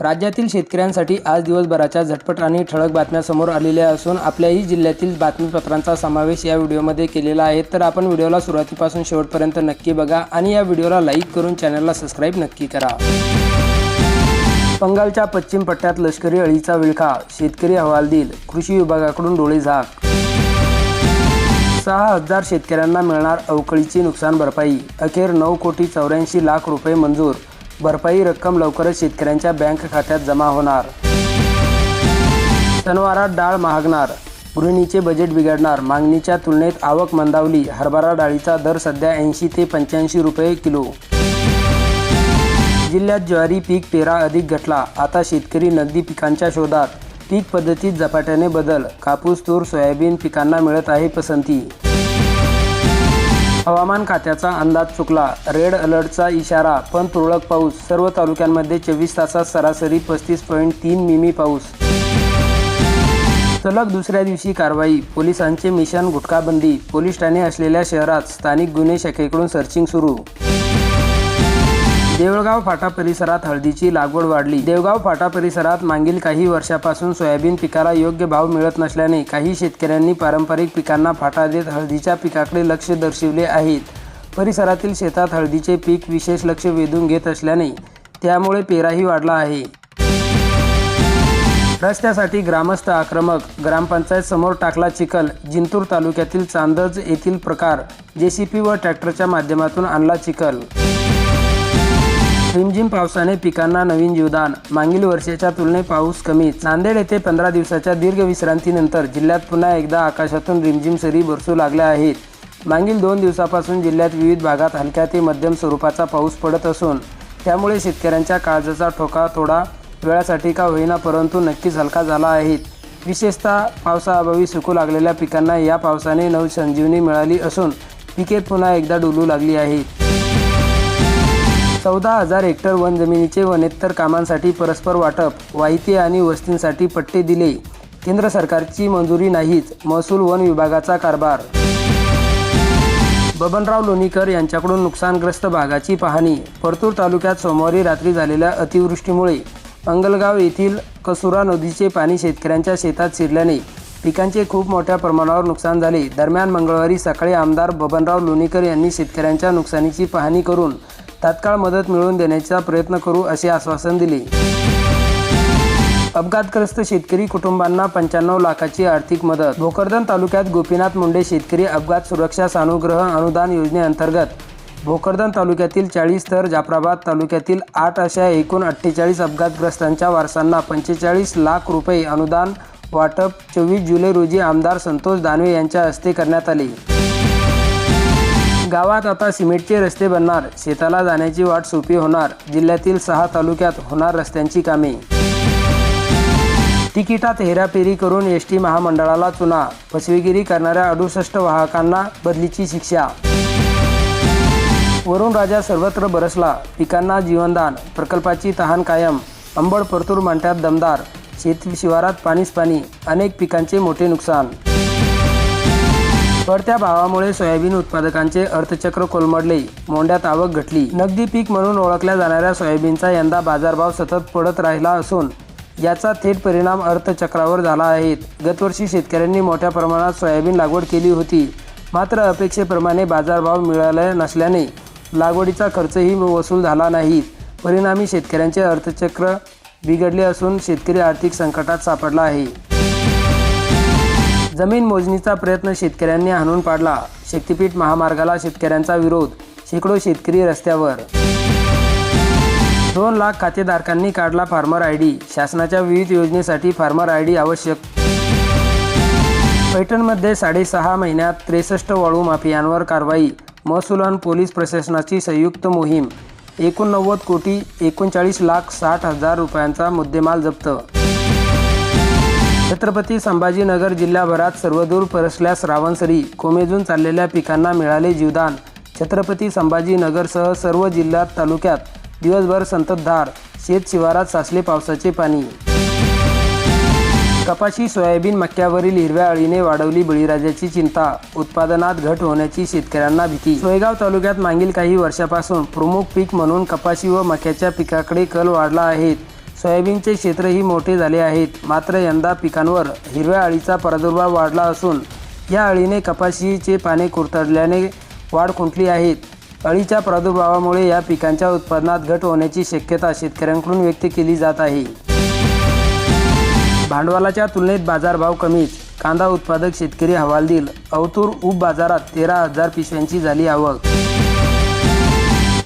राज्यातील शेतकऱ्यांसाठी आज दिवसभराच्या झटपट आणि ठळक बातम्या समोर आलेल्या असून आपल्याही जिल्ह्यातील बातमीपत्रांचा समावेश या व्हिडिओमध्ये केलेला आहे. तर आपण व्हिडिओला सुरुवातीपासून शेवटपर्यंत नक्की बघा आणि या व्हिडिओला लाईक करून चॅनलला सबस्क्राईब नक्की करा. बंगालच्या पश्चिम पट्ट्यात लष्करी अळीचा विळखा शेतकरी हवालदिल कृषी विभागाकडून डोळे झाक. सहा हजार शेतकऱ्यांना मिळणार अवकळीची नुकसान भरपाई अखेर नऊ कोटी चौऱ्याऐंशी लाख रुपये मंजूर भरपाई रक्कम लवकरच शेतकऱ्यांच्या बँक खात्यात जमा होणार. सणवारात डाळ महागणार. गृहिणीचे बजेट बिघडणार. मागणीच्या तुलनेत आवक मंदावली. हरभरा डाळीचा दर सध्या ऐंशी ते पंच्याऐंशी रुपये किलो. जिल्ह्यात ज्वारी पीक पेरा अधिक घटला. आता शेतकरी नगदी पिकांच्या शोधात. पीक पद्धतीत झपाट्याने बदल. कापूस तूर सोयाबीन पिकांना मिळत आहे पसंती. हवामान खात्याचा अंदाज चुकला. रेड अलर्टचा इशारा पण तुरळक पाऊस. सर्व तालुक्यांमध्ये चोवीस तासात सरासरी पस्तीस पॉईंट तीन मिमी पाऊस. सलग दुसऱ्या दिवशी कारवाई. पोलिसांचे मिशन गुटखाबंदी. पोलीस ठाणे असलेल्या शहरात स्थानिक गुन्हे शाखेकडून सर्चिंग सुरू. देवळगाव फाटा परिसरात हळदीची लागवड वाढली. देवगाव फाटा परिसरात मागील काही वर्षापासून सोयाबीन पिकाला योग्य भाव मिळत नसल्याने काही शेतकऱ्यांनी पारंपरिक पिकांना फाटा देत हळदीच्या पिकाकडे लक्ष दर्शविले आहेत. परिसरातील शेतात हळदीचे पीक विशेष लक्ष वेधून घेत असल्याने त्यामुळे पेराही वाढला आहे. रस्त्यासाठी ग्रामस्थ आक्रमक ग्रामपंचायत समोर टाकला चिखल जिंतूर तालुक्यातील चांदज येथील प्रकार जेसीपी व ट्रॅक्टरच्या माध्यमातून आणला चिखल. रिमझिम पावसाने पिकांना नवीन जीवदान. मागील वर्षाच्या तुलनेत पाऊस कमी. नांदेड येथे पंधरा दिवसाच्या दीर्घ विश्रांतीनंतर जिल्ह्यात पुन्हा एकदा आकाशातून रिमझिम सरी बरसू लागल्या आहेत. मागील दोन दिवसापासून जिल्ह्यात विविध भागात हलक्या ते मध्यम स्वरूपाचा पाऊस पडत असून त्यामुळे शेतकऱ्यांच्या काळजाचा ठोका थोडा वेळासाठी का होईना परंतु नक्कीच हलका झाला आहे. विशेषतः पावसाअभावी सुकू लागलेल्या पिकांना या पावसाने नवसंजीवनी मिळाली असून पिके पुन्हा एकदा डुलू लागली आहेत. चौदा हजार हेक्टर वन जमिनीचे वनेत्तर कामांसाठी परस्पर वाटप वाहिती आणि वस्तींसाठी पट्टे दिले. केंद्र सरकारची मंजुरी नाहीच महसूल वन विभागाचा कारभार. बबनराव लोणीकर यांच्याकडून नुकसानग्रस्त भागाची पाहणी. परतूर तालुक्यात सोमवारी रात्री झालेल्या अतिवृष्टीमुळे अंगलगाव येथील कसुरा नदीचे पाणी शेतकऱ्यांच्या शेतात शिरल्याने पिकांचे खूप मोठ्या प्रमाणावर नुकसान झाले. दरम्यान मंगळवारी सकाळी आमदार बबनराव लोणीकर यांनी शेतकऱ्यांच्या नुकसानीची पाहणी करून तात्काळ मदत मिळवून देण्याचा प्रयत्न करू असे आश्वासन दिले. अपघातग्रस्त शेतकरी कुटुंबांना पंच्याण्णव लाखाची आर्थिक मदत. भोकरदन तालुक्यात गोपीनाथ मुंडे शेतकरी अपघात सुरक्षा सानुग्रह अनुदान योजनेअंतर्गत. भोकरदन तालुक्यातील चाळीस तर जाफराबाद तालुक्यातील आठ अशा एकूण अठ्ठेचाळीस अपघातग्रस्तांच्या वारसांना पंचेचाळीस लाख रुपये अनुदान वाटप चोवीस जुलै रोजी आमदार संतोष दानवे यांच्या हस्ते करण्यात आले. गावात आता सिमेंटचे रस्ते बनणार. शेताला जाण्याची वाट सोपी होणार. जिल्ह्यातील सहा तालुक्यात होणार रस्त्यांची कामे. तिकिटात हेराफेरी करून एस टी महामंडळाला चुना. फसवेगिरी करणाऱ्या अडुसष्ट वाहकांना बदलीची शिक्षा. वरुण राजा सर्वत्र बरसला. पिकांना जीवनदान. प्रकल्पाची तहान कायम. अंबड परतूर मांट्यात दमदार. शेत शिवारात पाणीच पाणी. अनेक पिकांचे मोठे नुकसान. वाढत्या भावामुळे सोयाबीन उत्पादकांचे अर्थचक्र कोलमडले. मोंड्यात आवक घटली. नगदी पीक म्हणून ओळखल्या जाणाऱ्या सोयाबीनचा यंदा बाजारभाव सतत पडत राहिला असून याचा थेट परिणाम अर्थचक्रावर झाला आहे. गतवर्षी शेतकऱ्यांनी मोठ्या प्रमाणात सोयाबीन लागवड केली होती. मात्र अपेक्षेप्रमाणे बाजारभाव मिळाला नसल्याने लागवडीचा खर्चही वसूल झाला नाही. परिणामी शेतकऱ्यांचे अर्थचक्र बिघडले असून शेतकरी आर्थिक संकटात सापडला आहे. जमीन मोजणीचा प्रयत्न शेतकऱ्यांनी हाणून पाडला. शक्तीपीठ महामार्गाला शेतकऱ्यांचा विरोध शेकडो शेतकरी रस्त्यावर. दोन लाख खातेधारकांनी काढला फार्मर आय डी. शासनाच्या विविध योजनेसाठी फार्मर आय डी आवश्यक. पैठणमध्ये साडेसहा महिन्यात त्रेसष्ट वाळू माफियांवर कारवाई महसूल आणि पोलीस प्रशासनाची संयुक्त मोहीम. एकोणनव्वद कोटी एकोणचाळीस लाख साठ हजार रुपयांचा मुद्देमाल जप्त. छत्रपती संभाजीनगर जिल्ह्याभरात सर्वदूर परसल्यास रावणसरी कोमेजून चाललेल्या पिकांना मिळाले जीवदान. छत्रपती संभाजीनगरसह सर्व जिल्ह्यात तालुक्यात दिवसभर संततधार शेत शिवारात साचले पावसाचे पाणी. कपाशी सोयाबीन मक्यावरील हिरव्या अळीने वाढवली बळीराजाची चिंता. उत्पादनात घट होण्याची शेतकऱ्यांना भीती. सोयगाव तालुक्यात मागील काही वर्षापासून प्रमुख पीक म्हणून कपाशी व मक्याच्या पिकाकडे कल वाढला आहे. सोयाबीनचे क्षेत्रही मोठे झाले आहेत. मात्र यंदा पिकांवर हिरव्या अळीचा प्रादुर्भाव वाढला असून या अळीने कपाशीचे पाने कुरतडल्याने वाढ खुंटली आहेत अळीच्या प्रादुर्भावामुळे या पिकांच्या उत्पादनात घट होण्याची शक्यता शेतकऱ्यांकडून व्यक्त केली जात आहे. भांडवलाच्या तुलनेत बाजारभाव कमीच. कांदा उत्पादक शेतकरी हवालदिल. अवतूर उप बाजारात तेरा हजार पिशव्यांची झाली आवक.